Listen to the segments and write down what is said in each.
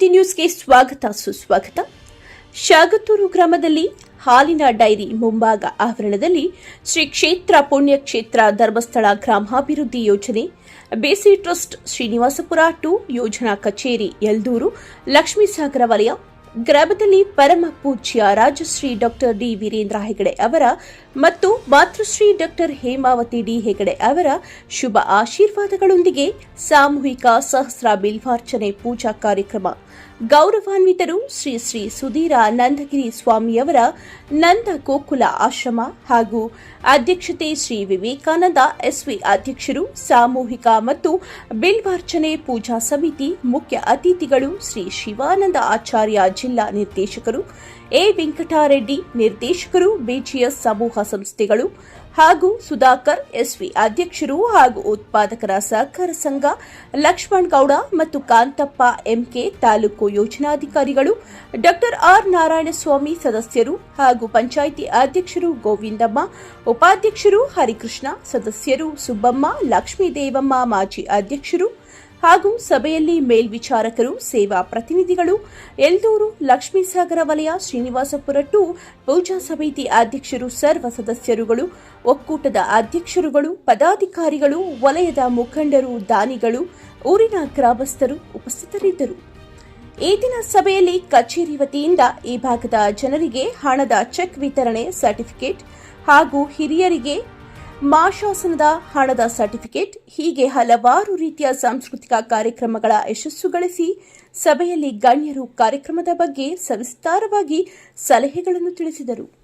ಜನಸಮೃದ್ಧಿ ನ್ಯೂಸ್ಗೆ ಸ್ವಾಗತ, ಸುಸ್ವಾಗತ. ಶಾಗತೂರು ಗ್ರಾಮದಲ್ಲಿ ಹಾಲಿನ ಡೈರಿ ಮುಂಭಾಗ ಆವರಣದಲ್ಲಿ ಶ್ರೀ ಕ್ಷೇತ್ರ ಪುಣ್ಯಕ್ಷೇತ್ರ ಧರ್ಮಸ್ಥಳ ಗ್ರಾಮಾಭಿವೃದ್ಧಿ ಯೋಜನೆ, ಬೇಸಿ ಟ್ರಸ್ಟ್ ಶ್ರೀನಿವಾಸಪುರ ಟು ಯೋಜನಾ ಕಚೇರಿ, ಯಲ್ದೂರು, ಲಕ್ಷ್ಮೀಸಾಗರ ವಲಯ. ಗ್ರಾಮದಲ್ಲಿ ಪರಮ ಪೂಜ್ಯ ರಾಜಶ್ರೀ ಡಾಕ್ಟರ್ ಡಿ ವೀರೇಂದ್ರ ಹೆಗಡೆ ಅವರ ಮತ್ತು ಮಾತೃಶ್ರೀ ಡಾಕ್ಟರ್ ಹೇಮಾವತಿ ಡಿ ಹೆಗಡೆ ಅವರ ಶುಭ ಆಶೀರ್ವಾದಗಳೊಂದಿಗೆ ಸಾಮೂಹಿಕ ಸಹಸ್ರ ಬಿಲ್ವಾರ್ಚನೆ ಪೂಜಾ ಕಾರ್ಯಕ್ರಮ ಗೌರವಾನ್ವಿತರು ಶ್ರೀ ಶ್ರೀ ಸುಧೀರ ನಂದಗಿರಿ ಸ್ವಾಮಿಯವರ ನಂದ ಗೋಕುಲ ಆಶ್ರಮ ಹಾಗೂ ಅಧ್ಯಕ್ಷತೆ ಶ್ರೀ ವಿವೇಕಾನಂದ ಎಸ್ವಿ ಅಧ್ಯಕ್ಷರು, ಸಾಮೂಹಿಕ ಮತ್ತು ಬಿಲ್ವಾರ್ಚನೆ ಪೂಜಾ ಸಮಿತಿ ಮುಖ್ಯ ಅತಿಥಿಗಳು ಶ್ರೀ ಶಿವಾನಂದ ಆಚಾರ್ಯ ಜಿಲ್ಲಾ ನಿರ್ದೇಶಕರು ಎ ವೆಂಕಟಾರೆಡ್ಡಿ ನಿರ್ದೇಶಕರು ಬಿಜಿಎಸ್ ಸಮೂಹ ಸಂಸ್ಥೆಗಳು ಹಾಗೂ ಸುಧಾಕರ್, ಎಸ್ವಿ ಅಧ್ಯಕ್ಷರು ಹಾಗೂ ಉತ್ಪಾದಕರ ಸಹಕಾರ ಸಂಘ, ಲಕ್ಷ್ಮಣ್ ಗೌಡ ಮತ್ತು ಕಾಂತಪ್ಪ ಎಂಕೆ ತಾಲೂಕು ಯೋಜನಾಧಿಕಾರಿಗಳು, ಡಾಕ್ಟರ್ ಆರ್ ನಾರಾಯಣಸ್ವಾಮಿ ಸದಸ್ಯರು ಹಾಗೂ ಪಂಚಾಯಿತಿ ಅಧ್ಯಕ್ಷರು ಗೋವಿಂದಮ್ಮ, ಉಪಾಧ್ಯಕ್ಷರು ಹರಿಕೃಷ್ಣ, ಸದಸ್ಯರು ಸುಬ್ಬಮ್ಮ, ಲಕ್ಷ್ಮೀದೇವಮ್ಮ ಮಾಜಿ ಅಧ್ಯಕ್ಷರು ಹಾಗೂ ಸಭೆಯಲ್ಲಿ ಮೇಲ್ವಿಚಾರಕರು, ಸೇವಾ ಪ್ರತಿನಿಧಿಗಳು, ಎಲ್ದೂರು, ಲಕ್ಷ್ಮೀಸಾಗರ ವಲಯ, ಶ್ರೀನಿವಾಸಪುರ ಟು ಪೂಜಾ ಸಮಿತಿ ಅಧ್ಯಕ್ಷರು, ಸರ್ವ ಸದಸ್ಯರುಗಳು, ಒಕ್ಕೂಟದ ಅಧ್ಯಕ್ಷರುಗಳು, ಪದಾಧಿಕಾರಿಗಳು, ವಲಯದ ಮುಖಂಡರು, ದಾನಿಗಳು, ಊರಿನ ಗ್ರಾಮಸ್ಥರು ಉಪಸ್ಥಿತರಿದ್ದರು. ಈ ದಿನ ಸಭೆಯಲ್ಲಿ ಕಚೇರಿ ವತಿಯಿಂದ ಈ ಭಾಗದ ಜನರಿಗೆ ಹಣದ ಚೆಕ್ ವಿತರಣೆ, ಸರ್ಟಿಫಿಕೇಟ್ ಹಾಗೂ ಹಿರಿಯರಿಗೆ ಮಾಶಾಸನದ ಹಣದ ಸರ್ಟಿಫಿಕೇಟ್, ಹೀಗೆ ಹಲವಾರು ರೀತಿಯ ಸಾಂಸ್ಕೃತಿಕ ಕಾರ್ಯಕ್ರಮಗಳ ಯಶಸ್ಸುಗಳಿಸಿ ಸಭೆಯಲ್ಲಿ ಗಣ್ಯರು ಕಾರ್ಯಕ್ರಮದ ಬಗ್ಗೆ ಸವಿಸ್ತಾರವಾಗಿ ಸಲಹೆಗಳನ್ನು ತಿಳಿಸಿದರು.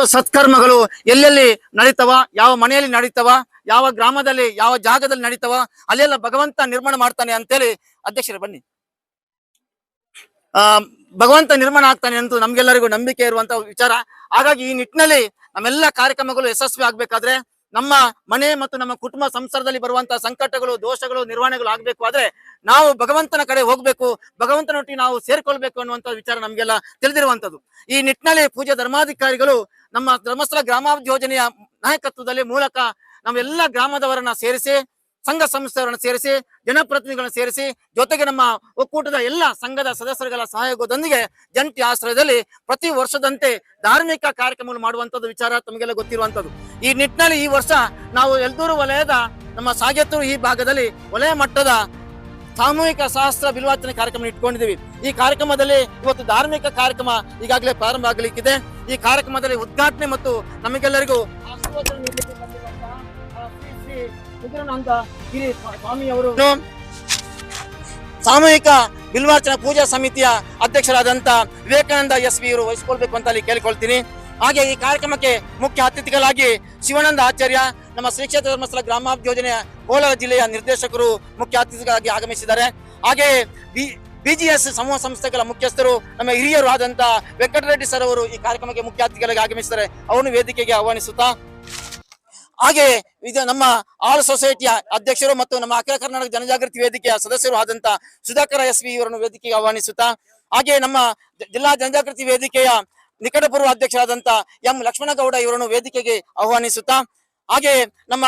ಗಳು, ಸತ್ಕರ್ಮಗಳು ಎಲ್ಲೆಲ್ಲಿ ನಡೀತವ ಯಾವ ಮನೆಯಲ್ಲಿ ನಡೀತವ ಯಾವ ಗ್ರಾಮದಲ್ಲಿ ಯಾವ ಜಾಗದಲ್ಲಿ ನಡೀತವ ಅಲ್ಲೆಲ್ಲ ಭಗವಂತ ನಿರ್ಮಾಣ ಮಾಡ್ತಾನೆ ಅಂತೇಳಿ ಅಧ್ಯಕ್ಷರೇ ಬನ್ನಿ. ಆ ಭಗವಂತ ನಿರ್ಮಾಣ ಆಗ್ತಾನೆ ಅಂತ ನಮ್ಗೆಲ್ಲರಿಗೂ ನಂಬಿಕೆ ಇರುವಂತ ವಿಚಾರ. ಹಾಗಾಗಿ ಈ ನಿಟ್ಟಿನಲ್ಲಿ ನಮ್ಮೆಲ್ಲ ಕಾರ್ಯಕ್ರಮಗಳು ಯಶಸ್ವಿ ಆಗ್ಬೇಕಾದ್ರೆ ನಮ್ಮ ಮನೆ ಮತ್ತು ನಮ್ಮ ಕುಟುಂಬ ಸಂಸಾರದಲ್ಲಿ ಬರುವಂತಹ ಸಂಕಟಗಳು, ದೋಷಗಳು, ನಿರ್ವಹಣೆಗಳು ಆಗ್ಬೇಕು ಆದ್ರೆ ನಾವು ಭಗವಂತನ ಕಡೆ ಹೋಗ್ಬೇಕು ಭಗವಂತನೊಟ್ಟಿಗೆ ನಾವು ಸೇರ್ಕೊಳ್ಬೇಕು ಅನ್ನುವಂತ ವಿಚಾರ ನಮ್ಗೆಲ್ಲ ತಿಳಿದಿರುವಂತದ್ದು ಈ ನಿಟ್ಟಿನಲ್ಲಿ ಪೂಜಾ ಧರ್ಮಾಧಿಕಾರಿಗಳು ನಮ್ಮ ಧರ್ಮಸ್ಥಳ ಗ್ರಾಮಾಭಿವೃದ್ಧಿ ಯೋಜನೆಯ ನಾಯಕತ್ವದಲ್ಲಿ ಮೂಲಕ ನಾವೆಲ್ಲ ಗ್ರಾಮದವರನ್ನ ಸೇರಿಸಿ, ಸಂಘ ಸಂಸ್ಥೆಯವರನ್ನ ಸೇರಿಸಿ, ಜನಪ್ರತಿನಿಧಿಗಳನ್ನ ಸೇರಿಸಿ, ಜೊತೆಗೆ ನಮ್ಮ ಒಕ್ಕೂಟದ ಎಲ್ಲ ಸಂಘದ ಸದಸ್ಯರುಗಳ ಸಹಯೋಗದೊಂದಿಗೆ ಜಂಟಿ ಆಶ್ರಯದಲ್ಲಿ ಪ್ರತಿ ವರ್ಷದಂತೆ ಧಾರ್ಮಿಕ ಕಾರ್ಯಕ್ರಮಗಳು ಮಾಡುವಂತದ್ದು ವಿಚಾರ ತಮಗೆಲ್ಲ ಗೊತ್ತಿರುವಂತದ್ದು ಈ ನಿಟ್ಟಿನಲ್ಲಿ ಈ ವರ್ಷ ನಾವು ಎಲ್ದೂರು ವಲಯದ ನಮ್ಮ ಸಾಗೆತ್ತೂರು ಈ ಭಾಗದಲ್ಲಿ ವಲಯ ಮಟ್ಟದ ಸಾಮೂಹಿಕ ಸಹಸ್ರ ಬಿಲ್ವಾಚನೆ ಕಾರ್ಯಕ್ರಮ ಇಟ್ಕೊಂಡಿದ್ದೀವಿ. ಈ ಕಾರ್ಯಕ್ರಮದಲ್ಲಿ ಇವತ್ತು ಧಾರ್ಮಿಕ ಕಾರ್ಯಕ್ರಮ ಈಗಾಗಲೇ ಪ್ರಾರಂಭ ಆಗಲಿಕ್ಕಿದೆ. ಈ ಕಾರ್ಯಕ್ರಮದಲ್ಲಿ ಉದ್ಘಾಟನೆ ಮತ್ತು ನಮಗೆಲ್ಲರಿಗೂ ಸ್ವಾಮಿಯವರು ಸಾಮೂಹಿಕ ಬಿಲ್ವಾರ್ಚನ ಪೂಜಾ ಸಮಿತಿಯ ಅಧ್ಯಕ್ಷರಾದಂತ ವಿವೇಕಾನಂದ ಎಸ್ ವಿ ಇವರು ವಹಿಸಿಕೊಳ್ಬೇಕು ಅಂತ ಅಲ್ಲಿ ಕೇಳಿಕೊಳ್ತೀನಿ. ಹಾಗೆ ಈ ಕಾರ್ಯಕ್ರಮಕ್ಕೆ ಮುಖ್ಯ ಅತಿಥಿಗಳಾಗಿ ಶಿವಾನಂದ ಆಚಾರ್ಯ, ನಮ್ಮ ಶ್ರೀ ಕ್ಷೇತ್ರ ಧರ್ಮಸ್ಥಳ ಗ್ರಾಮಾಭಿವೃದ್ಧಿ ಯೋಜನೆಯ ಕೋಲಾರ ಜಿಲ್ಲೆಯ ನಿರ್ದೇಶಕರು ಮುಖ್ಯ ಅತಿಥಿಗಳಾಗಿ ಆಗಮಿಸಿದ್ದಾರೆ. ಹಾಗೆ ಬಿ ಬಿಜಿಎಸ್ ಸಮೂಹ ಸಂಸ್ಥೆಗಳ ಮುಖ್ಯಸ್ಥರು, ನಮ್ಮ ಹಿರಿಯರು ಆದಂತ ವೆಂಕಟರೆಡ್ಡಿ ಸರ್ ಅವರು ಈ ಕಾರ್ಯಕ್ರಮಕ್ಕೆ ಮುಖ್ಯ ಅತಿಥಿಗಳಾಗಿ ಆಗಮಿಸಿದ್ದಾರೆ. ಅವನು ವೇದಿಕೆಗೆ ಆಹ್ವಾನಿಸುತ್ತಾ. ಹಾಗೆ ಇದು ನಮ್ಮ ಆಲ್ ಸೊಸೈಟಿಯ ಅಧ್ಯಕ್ಷರು ಮತ್ತು ನಮ್ಮ ಅಖಿಲ ಕರ್ನಾಟಕ ಜನಜಾಗೃತಿ ವೇದಿಕೆಯ ಸದಸ್ಯರು ಆದಂತಹ ಸುಧಾಕರ ಎಸ್ ವಿ ಇವರನ್ನು ವೇದಿಕೆಗೆ ಆಹ್ವಾನಿಸುತ್ತಾ. ಹಾಗೆ ನಮ್ಮ ಜಿಲ್ಲಾ ಜನಜಾಗೃತಿ ವೇದಿಕೆಯ ನಿಕಟಪೂರ್ವ ಅಧ್ಯಕ್ಷರಾದಂತ ಎಂ ಲಕ್ಷ್ಮಣಗೌಡ ಇವರನ್ನು ವೇದಿಕೆಗೆ ಆಹ್ವಾನಿಸುತ್ತಾ, ಹಾಗೆ ನಮ್ಮ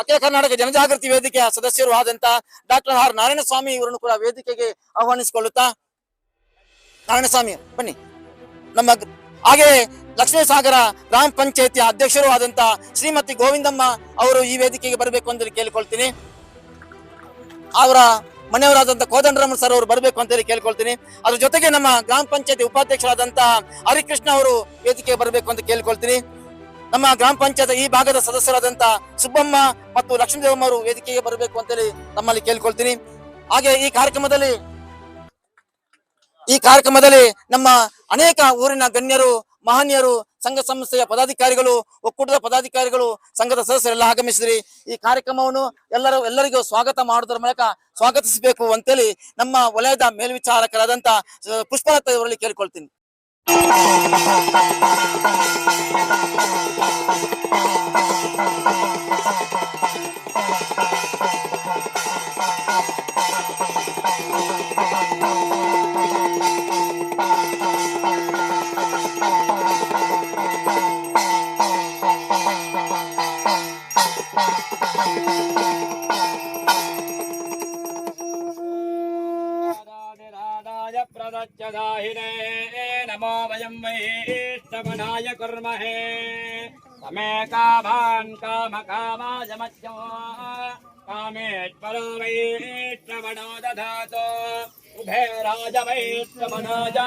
ಅಖಿಲ ಕರ್ನಾಟಕ ಜನಜಾಗೃತಿ ವೇದಿಕೆಯ ಸದಸ್ಯರು ಆದಂತ ಡಾಕ್ಟರ್ ಆರ್ ನಾರಾಯಣಸ್ವಾಮಿ ಇವರನ್ನು ಕೂಡ ವೇದಿಕೆಗೆ ಆಹ್ವಾನಿಸಿಕೊಳ್ಳುತ್ತಾ. ನಾರಾಯಣಸ್ವಾಮಿ, ಬನ್ನಿ. ನಮ್ಮ ಹಾಗೆ ಲಕ್ಷ್ಮೀ ಸಾಗರ ಗ್ರಾಮ ಪಂಚಾಯತಿಯ ಅಧ್ಯಕ್ಷರು ಆದಂತ ಶ್ರೀಮತಿ ಗೋವಿಂದಮ್ಮ ಅವರು ಈ ವೇದಿಕೆಗೆ ಬರಬೇಕು ಅಂತ ಕೇಳಿಕೊಳ್ತೀನಿ. ಅವರ ಮನೆಯವರಾದಂತ ಕೋದಂಡರಾಮನ್ ಸರ್ ಅವರು ಬರಬೇಕು ಅಂತ ಹೇಳಿ ಕೇಳ್ಕೊಳ್ತೀನಿ. ಅದ್ರ ಜೊತೆಗೆ ನಮ್ಮ ಗ್ರಾಮ ಪಂಚಾಯತಿ ಉಪಾಧ್ಯಕ್ಷರಾದಂತಹ ಹರಿಕೃಷ್ಣ ಅವರು ವೇದಿಕೆ ಬರಬೇಕು ಅಂತ ಕೇಳ್ಕೊಳ್ತೀನಿ. ನಮ್ಮ ಗ್ರಾಮ ಪಂಚಾಯತ್ ಈ ಭಾಗದ ಸದಸ್ಯರಾದಂತ ಸುಬ್ಬಮ್ಮ ಮತ್ತು ಲಕ್ಷ್ಮೀದೇವಮ್ಮ ಅವರು ವೇದಿಕೆಗೆ ಬರಬೇಕು ಅಂತೇಳಿ ನಮ್ಮಲ್ಲಿ ಕೇಳ್ಕೊಳ್ತೀನಿ. ಹಾಗೆ ಈ ಕಾರ್ಯಕ್ರಮದಲ್ಲಿ ಈ ಕಾರ್ಯಕ್ರಮದಲ್ಲಿ ನಮ್ಮ ಅನೇಕ ಊರಿನ ಗಣ್ಯರು ಮಹನೀಯರು, ಸಂಘ ಸಂಸ್ಥೆಯ ಪದಾಧಿಕಾರಿಗಳು, ಒಕ್ಕೂಟದ ಪದಾಧಿಕಾರಿಗಳು, ಸಂಘದ ಸದಸ್ಯರೆಲ್ಲ ಆಗಮಿಸಿದ್ರಿ. ಈ ಕಾರ್ಯಕ್ರಮವನ್ನು ಎಲ್ಲರೂ, ಎಲ್ಲರಿಗೂ ಸ್ವಾಗತ ಮಾಡುವುದರ ಮೂಲಕ ಸ್ವಾಗತಿಸಬೇಕು ಅಂತೇಳಿ ನಮ್ಮ ವಲಯದ ಮೇಲ್ವಿಚಾರಕರಾದಂತ ಪುಷ್ಪಲತ ಇವರಲ್ಲಿ ಕೇಳಿಕೊಳ್ತೀನಿ. प्रदच्यदाहिने नमो वयं वैष्णवनाय कुर्महे समे कामान् कामकामाय मध्यो कामेश्वरो वैष्णवनो दधातु उभे राज वैष्णवनाय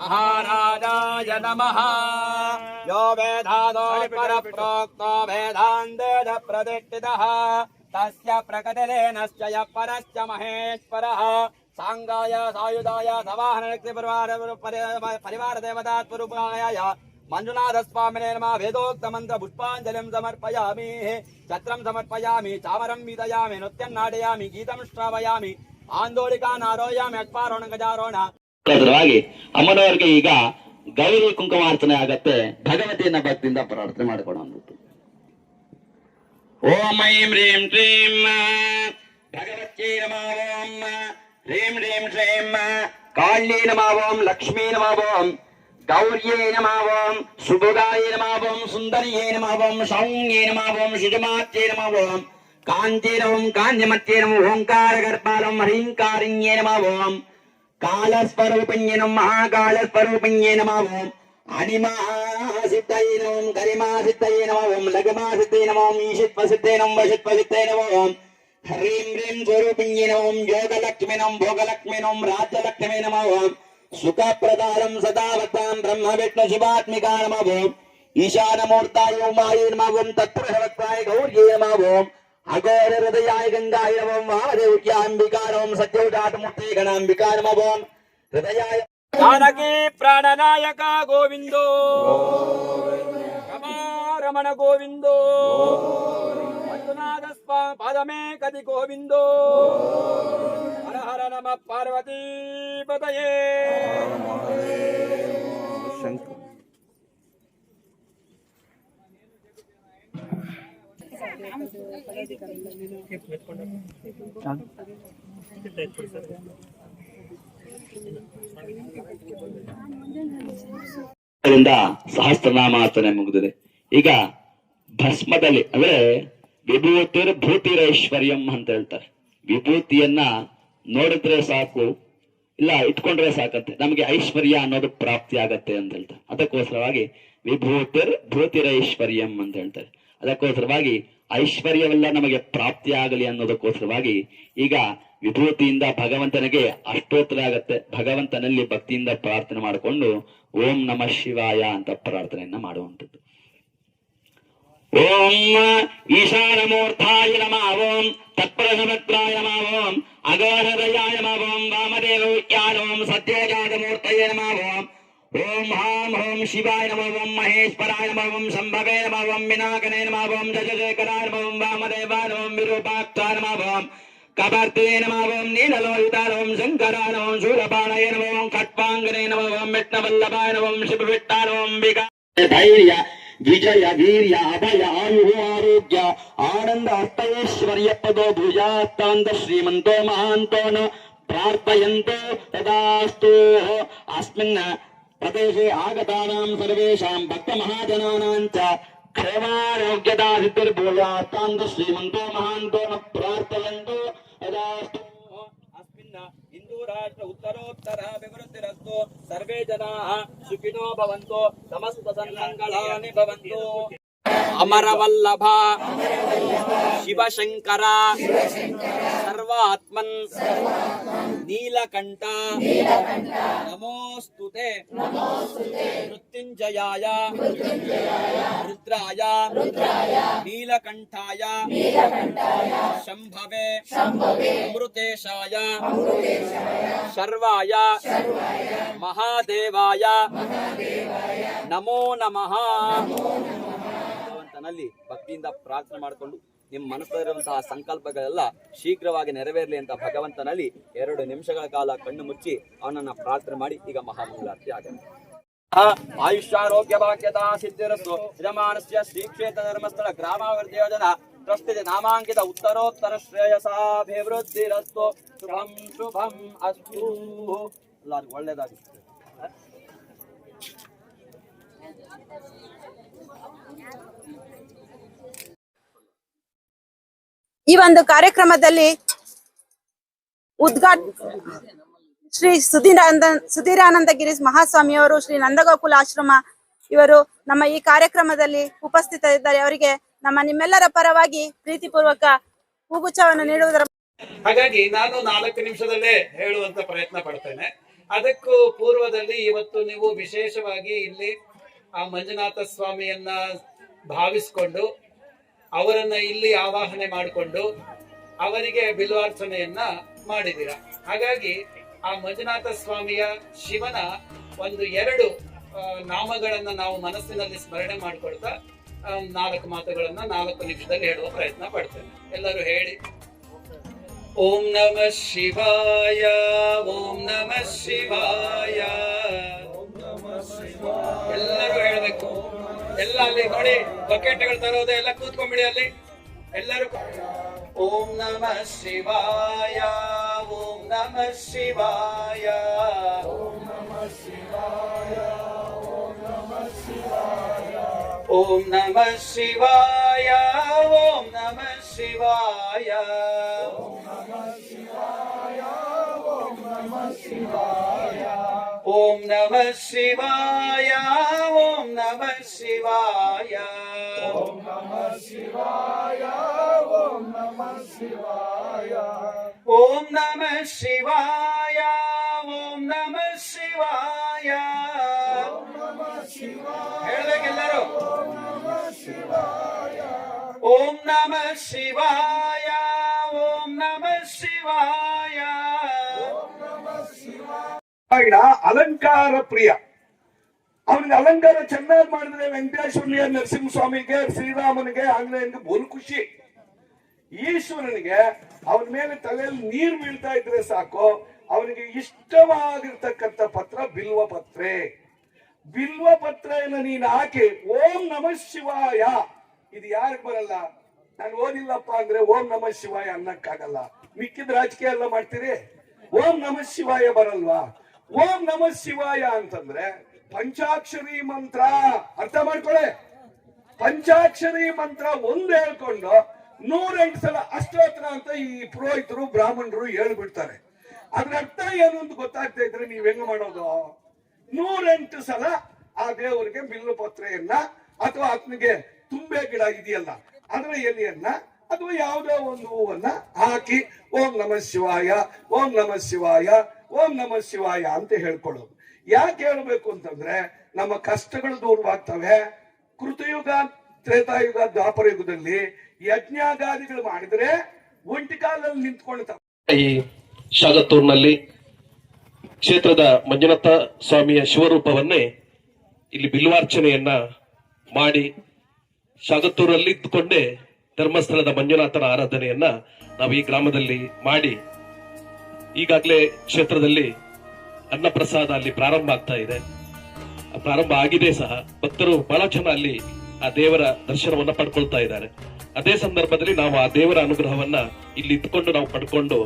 महाराजाय नमः यो वेदादो परप्रोक्तो वेदान्तेन प्रतिष्ठितः तस्य प्रकटिलेनश्च यः परश्च महेश्वरः साङ्गाय सायुधाय सवाहनक्तिपरिवार परिवार देवता स्वरूपाय मञ्जुनाथस्वामिने नमः वेदोक्तमन्त्र पुष्पाञ्जलिं समर्पयामि छत्रं समर्पयामि चामरं वीतयामि नृत्यं नाटयामि गीतं श्रावयामि ಆಂದೋಳಿಕ ನಾರೋಯ ಮೆಟ್ಪಾರೋಣ ಗಜಾರೋಣ ಎದುರಾಗಿ ಅಮ್ಮನವರಿಗೆ ಈಗ ಗೌರಿ ಕುಂಕುಮಾರ್ಚನೆ ಆಗತ್ತೆ ಭಗವತಿಯನ್ನ ಭಕ್ತಿಯಿಂದ ಪ್ರಾರ್ಥನೆ ಮಾಡ್ಕೊಣ ಅಂದ್ಬಿಟ್ಟು ಓಂ ಐಂ ರೀಂ ಟ್ರೀಂ ಭಗವತ್ಯೈ ನಮ ಓಂ ರೀಂ ರೀಂ ಶ್ರೀಂ ಕಾಳ್ಯೈ ನಮ ಓಂ ಲಕ್ಷ್ಮೀ ನಮ ಓಂ ಗೌರ್ಯೈ ನಮ ಓಂ ಸುಭುಗಾಯ ನಮ ಓಂ ಸುಂದರಿಯೇ ನಮ ಓಂ ಸೌಮ್ಯೇ ಸುಜಮಾತ್ಯೈ ನಮ ಕಾಂಚೈ ಓಂ ಕಾಂಚಮತ್ಯೈ ನಮಃ ಓಂಕಾರ ಗರ್ಭಾಲಂ ಹ್ರೀಂಕಾರಿಣ್ಯೈ ನಮಃ ಓಂ ಕಾಲಸ್ವರೂಪಿಣ್ಯೈ ನಮಃ ಮಹಾಕಾಲಸ್ವರೂಪಿಣ್ಯೈ ನಮಃ ಓಂ ಅಣಿಮಾಸಿದ್ದೈ ನಮಃ ಗರಿಮಾಸಿದ್ದೈ ನಮಃ ಓಂ ಲಗಮಾಸಿದ್ದೈ ನಮಃ ಓಂ ಈಶಿತ್ವಸಿದ್ದೈ ನಮಃ ವಶಿತ್ವಸಿದ್ದೈ ನಮಃ ಓಂ ಹ್ರೀಂ ಹ್ರೀಂ ಸ್ವರೂಪಿಣ್ಯೈ ನಮಃ ಓಂ ಯೋಗಲಕ್ಷ್ಮಿ ನಮಃ ಭೋಗಲಕ್ಷ್ಮಿ ನಮಃ ರಾಜ್ಯಲಕ್ಷ್ಮಿ ನಮಃ ಓಂ ಸುಖಪ್ರದಾನಂ ಸದಾ ವಕ್ತಾಂ ಬ್ರಹ್ಮ ವಿಷ್ಣು ಶಿವಾತ್ಮಿಕಾ ನಮಃ ಓಂ ಈಶಾನಮೂರ್ತಾಯ ಉಮಾಯೈ ನಮಃ ಓಂ ತತ್ಪುರುಷವಕ್ತಾಯ ಗೌರ್ಯೈ ನಮಃ ಓಂ ಅಘೋರ ಹೃದಯಾಯ ಗಂಗಾಯ ನಮಃ ಓಂ ಮಹಾದೇವ್ಯ ಅಂಬಿಕಾ ನಮಃ ಸತ್ಯೌಟಾಟಮೂರ್ತಿ ಗಣಾಂಬಿಕಾ ನಮಃ ಅದರಿಂದ ಸಹಸ್ರನಾಮಾರ್ಚನೆ ಮುಗಿದಿದೆ ಈಗ ಭಸ್ಮದಲ್ಲಿ, ಅಂದ್ರೆ ವಿಭೂತಿರ್ ಭೂತಿರೈಶ್ವರ್ಯಂ ಅಂತ ಹೇಳ್ತಾರೆ. ವಿಭೂತಿಯನ್ನ ನೋಡಿದ್ರೆ ಸಾಕು, ಇಲ್ಲ ಇಟ್ಕೊಂಡ್ರೆ ಸಾಕಂತೆ ನಮಗೆ ಐಶ್ವರ್ಯ ಅನ್ನೋದು ಪ್ರಾಪ್ತಿ ಆಗತ್ತೆ ಅಂತ ಹೇಳ್ತಾರೆ. ಅದಕ್ಕೋಸ್ಕರವಾಗಿ ವಿಭೂತಿರ್ ಭೂತಿರೈಶ್ವರ್ಯಂ ಅಂತ ಹೇಳ್ತಾರೆ. ಅದಕ್ಕೋಸ್ಕರವಾಗಿ ಐಶ್ವರ್ಯವೆಲ್ಲ ನಮಗೆ ಪ್ರಾಪ್ತಿಯಾಗಲಿ ಅನ್ನೋದಕ್ಕೋಸ್ಕರವಾಗಿ ಈಗ ವಿಭೂತಿಯಿಂದ ಭಗವಂತನಿಗೆ ಅಷ್ಟೋತ್ತರ ಆಗತ್ತೆ. ಭಗವಂತನಲ್ಲಿ ಭಕ್ತಿಯಿಂದ ಪ್ರಾರ್ಥನೆ ಮಾಡಿಕೊಂಡು ಓಂ ನಮ ಶಿವಾಯ ಅಂತ ಪ್ರಾರ್ಥನೆಯನ್ನ ಮಾಡುವಂಥದ್ದು. ಓಂ ಈಶಾನಮೂರ್ಥಾಯ ನಮಃ. ಓಂ ತತ್ಪರಸಮತ್ರಾಯ ಓಂ ಅಗೋರದಯಾಯ ನಮಃ. ಓಂ ವಾಮದೇವ್ಯಾಯ ಓಂ ಸತ್ಯಜಾತಮೂರ್ತಯೇ ಓಂ ಓಂ ಹಾಂ ಓಂ ಶಿವಾಯ ನಮಃ ಓಂ ಮಹೇಶ್ವರಾಯ ನಮಃ ಓಂ ಶಂಭವೇ ನಮಃ ಓಂ ವಿನಾಕನೇ ನಮಃ ಓಂ ಜಗಜೇಕರಾಯ ನಮಃ ಓಂ ವಾಮದೇವಾಯ ನಮಃ ಓಂ ವಿರೂಪಾಕ್ಷಾಯ ನಮಃ ಓಂ ಕಬರ್ತೆ ನಮಃ ಓಂ ನೀಲಲೋಹಿತಾಯ ಓಂ ಶಂಕರಾಯ ನಮಃ ಓಂ ಶೂಲಪಾಣಯ ನಮಃ ಓಂ ಖಟ್ವಾಂಗನೇ ನಮಃ ಓಂ ವಿಷ್ಣವಲ್ಲಭಾಯ ನಮಃ ಓಂ ಶಿವವಿಟ್ಟಾಯ ನಮಃ ಓಂ ವಿಗ ಧೈರ್ಯ ವಿಜಯ ವೀರ್ಯ ಅಭಯ ಆಯು ಆರೋಗ್ಯ ಆನಂದ ಅರ್ಥೈಶ್ವರ್ಯ ಪದೋ ಭುಜಾತ್ತಾಂತ ಶ್ರೀಮಂತೋ ಮಹಾಂತೋ ನ ಪ್ರಾರ್ಥಯಂತೋ ತದಾಸ್ತು ప్రదేశే ఆగతానాం సర్వేషాం భక్త మహాజనానాం చ క్షేమారోగ్యతా సిద్ధిర్భూయాస్తాంత శ్రీమంతో మహాంతో న ప్రార్థయంతో యదాస్తు. హిందూ రాష్ట్ర ఉత్తరోత్తర వివృద్ధిరస్తు సర్వే జనాః సుఖినో భవంతు సమస్త సన్మంగళాని భవంతు. అమరవల్లభ శివశంకర సర్వాత్మన్ ನೀಲಕಂಠ. ನಮೋಸ್ತುತೆ. ಮೃತ್ಯುಂಜಯಾಯ. ರುದ್ರಾಯ. ನೀಲಕಂಠಾಯ. ಶಂಭವೆ. ಅಮೃತೇಶಾಯ. ಶರ್ವಾಯ ಮಹಾದೇವಾಯ. ನಮೋ ನಮಃ. ಭಗವಂತನಲ್ಲಿ ಭಕ್ತಿಯಿಂದ ಪ್ರಾರ್ಥನೆ ಮಾಡಿಕೊಂಡು ನಿಮ್ಮ ಮನಸ್ಸಲ್ಲಿರುವಂತಹ ಸಂಕಲ್ಪಗಳೆಲ್ಲ ಶೀಘ್ರವಾಗಿ ನೆರವೇರಲಿ ಅಂತ ಭಗವಂತನಲ್ಲಿ ಎರಡು ನಿಮಿಷಗಳ ಕಾಲ ಕಣ್ಣು ಮುಚ್ಚಿ ಅವನನ್ನ ಪ್ರಾರ್ಥನೆ ಮಾಡಿ ಈಗ ಮಹಾಮಂಗಳಾರತಿ ಆಗಲಿ. ಆಯುಷ್ಯಾರೋಗ್ಯ ಭಾಗ್ಯತಾ ಸಿದ್ಧಿರಸ್ತು ಯಜಮಾನಸ್ಯ ಶ್ರೀಕ್ಷೇತ್ರ ಧರ್ಮಸ್ಥಳ ಗ್ರಾಮಾಭಿವೃದ್ಧಿ ಯೋಜನಾ ಟ್ರಸ್ಟಿದೆ ನಾಮಾಂಕಿತ ಉತ್ತರೋತ್ತರ ಶ್ರೇಯಸಾಭಿವೃದ್ಧಿರಸ್ತು. ಶುಭಂ ಶುಭಂ, ಅಸ್ತು. ಎಲ್ಲರಿಗೂ ಒಳ್ಳೇದಾಗಿ ಈ ಒಂದು ಕಾರ್ಯಕ್ರಮದಲ್ಲಿ ಉದ್ಘಾಟ ಶ್ರೀ ಸುಧೀರಾನಂದ ಸುಧೀರಾನಂದ ಗಿರೀಶ್ ಮಹಾಸ್ವಾಮಿಯವರು ಶ್ರೀ ನಂದಗೋಕುಲ ಆಶ್ರಮ ಇವರು ನಮ್ಮ ಈ ಕಾರ್ಯಕ್ರಮದಲ್ಲಿ ಉಪಸ್ಥಿತರಿದ್ದಾರೆ. ಅವರಿಗೆ ನಮ್ಮ ನಿಮ್ಮೆಲ್ಲರ ಪರವಾಗಿ ಪ್ರೀತಿಪೂರ್ವಕ ಹೂಗುಚ್ಛವನ್ನು ನೀಡುವುದರ ಹಾಗಾಗಿ ನಾನು ನಾಲ್ಕು ನಿಮಿಷದಲ್ಲೇ ಹೇಳುವಂತ ಪ್ರಯತ್ನ ಪಡ್ತೇನೆ. ಅದಕ್ಕೂ ಪೂರ್ವದಲ್ಲಿ ಇವತ್ತು ನೀವು ವಿಶೇಷವಾಗಿ ಇಲ್ಲಿ ಆ ಮಂಜುನಾಥ ಸ್ವಾಮಿಯನ್ನ ಭಾವಿಸಿಕೊಂಡು ಅವರನ್ನ ಇಲ್ಲಿ ಆವಾಹನೆ ಮಾಡಿಕೊಂಡು ಅವರಿಗೆ ಬಿಲ್ವಾರ್ಚನೆಯನ್ನ ಮಾಡಿದಿರ ಹಾಗಾಗಿ ಆ ಮಂಜುನಾಥ ಸ್ವಾಮಿಯ ಶಿವನ ಒಂದು ಎರಡು ನಾಮಗಳನ್ನ ನಾವು ಮನಸ್ಸಿನಲ್ಲಿ ಸ್ಮರಣೆ ಮಾಡಿಕೊಳ್ತಾ ನಾಲ್ಕು ಮಾತುಗಳನ್ನ ನಾಲ್ಕು ನಿಮಿಷದಲ್ಲಿ ಹೇಳುವ ಪ್ರಯತ್ನ ಪಡ್ತೇನೆ. ಎಲ್ಲರೂ ಹೇಳಿ. ಓಂ ನಮ ಶಿವಾಯ, ಓಂ ನಮ ಶಿವಾಯ. ಎಲ್ಲರೂ ಹೇಳ್ಬೇಕು. ಎಲ್ಲ ಅಲ್ಲಿ ನೋಡಿ ಬಕೆಟ್ಗಳು ತರೋದು ಎಲ್ಲ ಕೂತ್ಕೊಂಡ್ಬಿಡಿ ಅಲ್ಲಿ. ಎಲ್ಲರೂ ಓಂ ನಮ ಶಿವಾಯ ಓಂ ನಮ ಶಿವಾಯ ಓಂ ನಮ ಶಿವಾಯ ಓಂ ನಮ ಶಿವಾಯ. ಓಂ ನಮ ಶಿವಾಯ ಓಂ ನಮ ಶಿವಾಯ. ಓಂ ನಮ ಶಿವಾಯ ಓಂ ನಮ ಶಿವಾಯ. ఓం నమ శివాయ ఓం నమ శివాయ ఓం నమ శివాయ ఓం నమ శివాయ ఓం నమ శివాయ ఓం నమ శివాయ ఓం నమ శివాయ ಹೇಳಬೇಕೆಲ್ಲರೂ ఓం నమ శివాయ ఓం నమ శివాయ ಅಲಂಕಾರ ಪ್ರಿಯ. ಅವನಿಗೆ ಅಲಂಕಾರ ಚೆನ್ನಾಗಿ ಮಾಡಿದ್ರೆ ವೆಂಕಟೇಶ್ವರನಿಗೆ, ನರಸಿಂಹಸ್ವಾಮಿಗೆ, ಶ್ರೀರಾಮನಿಗೆ ಆಂಗ್ಲೇಯನ್ಗೆ ಬೋಲು ಖುಷಿ. ಈಶ್ವರನಿಗೆ ಅವನ ಮೇಲೆ ತಲೆಯಲ್ಲಿ ನೀರು ಬೀಳ್ತಾ ಇದ್ರೆ ಸಾಕು, ಅವನಿಗೆ ಇಷ್ಟವಾಗಿರ್ತಕ್ಕಂಥ ಪತ್ರ ಬಿಲ್ವ ಪತ್ರೆ. ಬಿಲ್ವ ಪತ್ರೆಯನ್ನು ನೀನು ಹಾಕಿ, ಓಂ ನಮಃ ಶಿವಾಯ. ಇದು ಯಾರಿಗೆ ಬರಲ್ಲ? ನಾನು ಓದಿಲ್ಲಪ್ಪ ಅಂದ್ರೆ ಓಂ ನಮ ಶಿವಾಯ ಅನ್ನಕ್ಕಾಗಲ್ಲ. ಮಿಕ್ಕಿದ ರಾಜಕೀಯ ಎಲ್ಲ ಮಾಡ್ತೀರಿ? ಓಂ ನಮ ಶಿವಾಯ ಬರಲ್ವಾ? ಓಂ ನಮಃ ಶಿವಾಯ ಅಂತಂದ್ರೆ ಪಂಚಾಕ್ಷರಿ ಮಂತ್ರ. ಅರ್ಥ ಮಾಡ್ಕೊಳ್ಳೆ ಪಂಚಾಕ್ಷರಿ ಮಂತ್ರ ಒಂದ್ ಹೇಳ್ಕೊಂಡು ನೂರೆಂಟು ಸಲ ಅಷ್ಟೋತ್ರ ಅಂತ ಈ ಪುರೋಹಿತರು, ಬ್ರಾಹ್ಮಣರು ಹೇಳ್ಬಿಡ್ತಾರೆ. ಅದ್ರ ಅರ್ಥ ಏನು ಅಂತ ಗೊತ್ತಾಗ್ತಾ ಇದ್ರೆ ನೀವ್ ಹೆಂಗ್ ಮಾಡೋದು? ನೂರೆಂಟು ಸಲ ಆ ದೇವರಿಗೆ ಬಿಲ್ಲು ಪತ್ರೆಯನ್ನ ಅಥವಾ ಆತನಿಗೆ ತುಂಬೆ ಗಿಡ ಇದೆಯಲ್ಲ ಅದರ ಎಲೆಯನ್ನ ಅಥವಾ ಯಾವುದೋ ಒಂದು ಹೂವನ್ನ ಹಾಕಿ, ಓಂ ನಮ ಶಿವಾಯ, ಓಂ ನಮ ಶಿವಾಯ, ಓಂ ನಮ ಶಿವಾಯ ಅಂತ ಹೇಳ್ಕೊಳ್ಳೋದು. ಯಾಕೆ ಹೇಳ್ಬೇಕು ಅಂತಂದ್ರೆ, ನಮ್ಮ ಕಷ್ಟಗಳು ದೂರವಾಗ್ತವೆ. ಕೃತಯುಗ, ತ್ರೇತಾಯುಗ, ದ್ವಾಪರ ಯುಗದಲ್ಲಿ ಯಜ್ಞಾಗಾದಿಗಳು ಮಾಡಿದ್ರೆ ಒಂಟಿ ಕಾಲದಲ್ಲಿ ನಿಂತ್ಕೊಳ್ತಾವೆ. ಈ ಶಾಗತ್ತೂರ್ನಲ್ಲಿ ಕ್ಷೇತ್ರದ ಮಂಜುನಾಥ ಸ್ವಾಮಿಯ ಶಿವರೂಪವನ್ನೇ ಇಲ್ಲಿ ಬಿಲ್ವಾರ್ಚನೆಯನ್ನ ಮಾಡಿ ಶಾಗತ್ತೂರಲ್ಲಿ ಇದ್ದುಕೊಂಡೇ ಧರ್ಮಸ್ಥಳದ ಮಂಜುನಾಥನ ಆರಾಧನೆಯನ್ನ ನಾವು ಈ ಗ್ರಾಮದಲ್ಲಿ ಮಾಡಿ ಈಗಾಗಲೇ ಕ್ಷೇತ್ರದಲ್ಲಿ ಅನ್ನಪ್ರಸಾದ ಅಲ್ಲಿ ಪ್ರಾರಂಭ ಆಗ್ತಾ ಇದೆ. ಪ್ರಾರಂಭ ಆಗಿದೆ ಸಹ ಭಕ್ತರು ಬಹಳ ಜನ ಅಲ್ಲಿ ಆ ದೇವರ ದರ್ಶನವನ್ನ ಪಡ್ಕೊಳ್ತಾ ಇದ್ದಾರೆ. ಅದೇ ಸಂದರ್ಭದಲ್ಲಿ ನಾವು ಆ ದೇವರ ಅನುಗ್ರಹವನ್ನ ಇಲ್ಲಿ ಇದ್ಕೊಂಡು ನಾವು ಪಡ್ಕೊಂಡು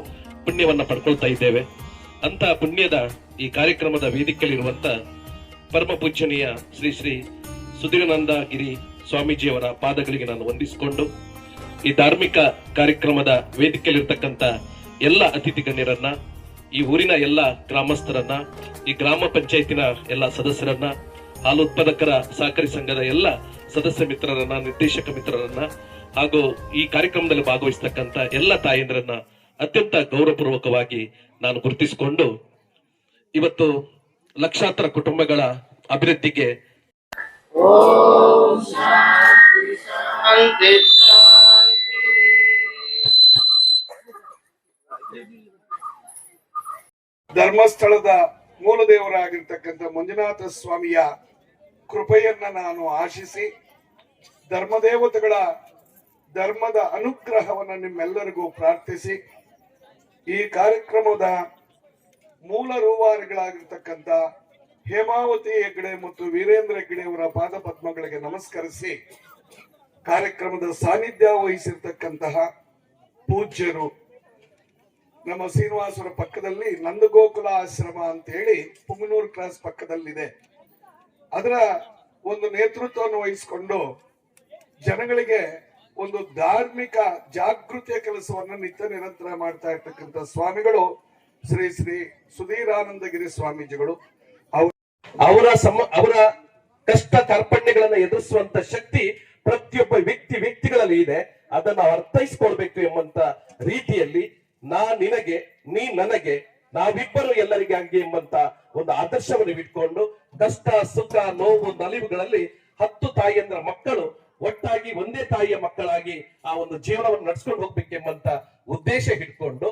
ಪುಣ್ಯವನ್ನ ಪಡ್ಕೊಳ್ತಾ ಇದ್ದೇವೆ. ಅಂತ ಪುಣ್ಯದ ಈ ಕಾರ್ಯಕ್ರಮದ ವೇದಿಕೆಯಲ್ಲಿರುವಂತ ಪರಮ ಪೂಜನೀಯ ಶ್ರೀ ಶ್ರೀ ಸುಧೀರಾನಂದ ಗಿರಿ ಸ್ವಾಮೀಜಿಯವರ ಪಾದಗಳಿಗೆ ನಾನು ವಂದಿಸಿಕೊಂಡು ಈ ಧಾರ್ಮಿಕ ಕಾರ್ಯಕ್ರಮದ ವೇದಿಕೆಯಲ್ಲಿರ್ತಕ್ಕಂಥ ಎಲ್ಲ ಅತಿಥಿ ಗಣ್ಯರನ್ನ, ಈ ಊರಿನ ಎಲ್ಲ ಗ್ರಾಮಸ್ಥರನ್ನ, ಈ ಗ್ರಾಮ ಪಂಚಾಯತಿನ ಎಲ್ಲ ಸದಸ್ಯರನ್ನ, ಹಾಲು ಉತ್ಪಾದಕರ ಸಹಕಾರಿ ಸಂಘದ ಎಲ್ಲ ಸದಸ್ಯ ಮಿತ್ರರನ್ನ, ನಿರ್ದೇಶಕ ಮಿತ್ರರನ್ನ, ಹಾಗೂ ಈ ಕಾರ್ಯಕ್ರಮದಲ್ಲಿ ಭಾಗವಹಿಸ್ತಕ್ಕಂಥ ಎಲ್ಲ ತಾಯಂದ್ರನ್ನ ಅತ್ಯಂತ ಗೌರವಪೂರ್ವಕವಾಗಿ ನಾನು ಗುರುತಿಸಿಕೊಂಡು ಇವತ್ತು ಲಕ್ಷಾಂತರ ಕುಟುಂಬಗಳ ಅಭಿವೃದ್ಧಿಗೆ ಧರ್ಮಸ್ಥಳದ ಮೂಲ ದೇವರಾಗಿರ್ತಕ್ಕಂಥ ಮಂಜುನಾಥ ಸ್ವಾಮಿಯ ಕೃಪೆಯನ್ನ ನಾನು ಆಶಿಸಿ ಧರ್ಮದೇವತೆಗಳ ಧರ್ಮದ ಅನುಗ್ರಹವನ್ನು ನಿಮ್ಮೆಲ್ಲರಿಗೂ ಪ್ರಾರ್ಥಿಸಿ. ಈ ಕಾರ್ಯಕ್ರಮದ ಮೂಲ ರೂವಾರಿಗಳಾಗಿರ್ತಕ್ಕಂಥ ಹೇಮಾವತಿ ಹೆಗ್ಡೆ ಮತ್ತು ವೀರೇಂದ್ರ ಹೆಗ್ಡೆ ಅವರ ಪಾದ ಪದ್ಮಗಳಿಗೆ ನಮಸ್ಕರಿಸಿ ಕಾರ್ಯಕ್ರಮದ ಸಾನ್ನಿಧ್ಯ ವಹಿಸಿರ್ತಕ್ಕಂತಹ ಪೂಜ್ಯರು ನಮ್ಮ ಶ್ರೀನಿವಾಸರ ಪಕ್ಕದಲ್ಲಿ ನಂದಗೋಕುಲ ಆಶ್ರಮ ಅಂತ ಹೇಳಿ ಪುಂಗನೂರು ಕ್ರಾಸ್ ಪಕ್ಕದಲ್ಲಿದೆ. ಅದರ ಒಂದು ನೇತೃತ್ವವನ್ನು ವಹಿಸಿಕೊಂಡು ಜನಗಳಿಗೆ ಒಂದು ಧಾರ್ಮಿಕ ಜಾಗೃತಿಯ ಕೆಲಸವನ್ನು ನಿತ್ಯ ನಿರಂತರ ಮಾಡ್ತಾ ಇರ್ತಕ್ಕಂಥ ಸ್ವಾಮಿಗಳು ಶ್ರೀ ಶ್ರೀ ಸುಧೀರಾನಂದಗಿರಿ ಸ್ವಾಮೀಜಿಗಳು. ಅವರು ಸಮ ಅವರ ಕಷ್ಟ ಕಾರ್ಪಣ್ಯಗಳನ್ನ ಎದುರಿಸುವಂತ ಶಕ್ತಿ ಪ್ರತಿಯೊಬ್ಬ ವ್ಯಕ್ತಿ ವ್ಯಕ್ತಿಗಳಲ್ಲಿ ಇದೆ. ಅದನ್ನ ಅರ್ಥೈಸ್ಕೊಳ್ಬೇಕು ಎಂಬಂತ ರೀತಿಯಲ್ಲಿ ನಾ ನಿನಗೆ, ನೀ ನನಗೆ, ನಾವಿಬ್ಬರು ಎಲ್ಲರಿಗಾಗಿ ಎಂಬಂತ ಒಂದು ಆದರ್ಶವನ್ನು ಇಟ್ಕೊಂಡು ಕಷ್ಟ, ಸುಖ, ನೋವು, ನಲಿವುಗಳಲ್ಲಿ ಹತ್ತು ತಾಯಿಯಂದ್ರ ಮಕ್ಕಳು ಒಟ್ಟಾಗಿ ಒಂದೇ ತಾಯಿಯ ಮಕ್ಕಳಾಗಿ ಆ ಒಂದು ಜೀವನವನ್ನು ನಡ್ಸ್ಕೊಂಡು ಹೋಗ್ಬೇಕೆಂಬಂತ ಉದ್ದೇಶ ಇಟ್ಕೊಂಡು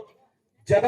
ಜನ